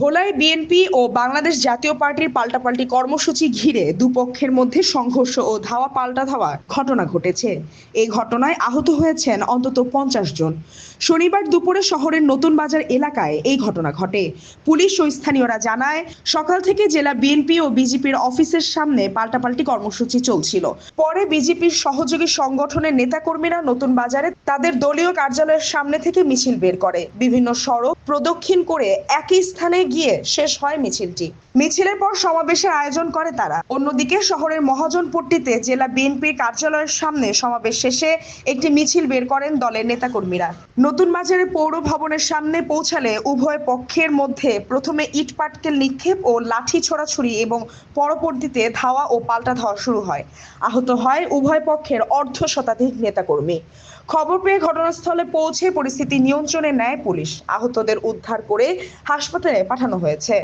ভোলায় বিএনপি ও বাংলাদেশ জাতীয় পার্টির পাল্টাপাল্টি কর্মসূচি ঘিরে দুপক্ষের মধ্যে সংঘর্ষ ও ধাওয়া পাল্টা ধাওয়া ঘটনা ঘটেছে। এই ঘটনায় আহত হয়েছেন অন্তত পঞ্চাশ জন। শনিবার দুপুরে শহরের নতুন বাজার এলাকায় এই ঘটনা ঘটে। পুলিশ ও স্থানীয়রা জানায়, সকাল থেকে জেলা বিএনপি ও বিজেপির অফিসের সামনে পাল্টাপাল্টি কর্মসূচি চলছিল। পরে বিজেপির সহযোগী সংগঠনের নেতাকর্মীরা নতুন বাজারে তাদের দলীয় কার্যালয়ের সামনে থেকে মিছিল বের করে। বিভিন্ন সড়ক প্রদক্ষিণ করে একই স্থানে গিয়ে শেষ হয় মিছিলটি। মিছিলের পর সমাবেশের আয়োজন করে তারা। অন্যদিকে শহরের মহাজনপট্টিতে জেলা বিএনপির কার্যালয়ের সামনে সমাবেশ শেষে একটি মিছিল বের করেন দলের নেতাকর্মীরা। নতুন বাজারে পৌর ভবনের সামনে পৌঁছালে উভয় পক্ষের মধ্যে প্রথমে ইট পাটকেল নিক্ষেপ ও লাঠি ছোড়াছুড়ি এবং পরবর্তীতে ধাওয়া ও পাল্টা ধাওয়া শুরু হয়। আহত হয় উভয় পক্ষের অর্ধ শতাধিক নেতাকর্মী। খবর পেয়ে ঘটনাস্থলে পৌঁছে পরিস্থিতি নিয়ন্ত্রণে নেয় পুলিশ। আহতদের উদ্ধার করে হাসপাতালে পাঠানো হয়েছে।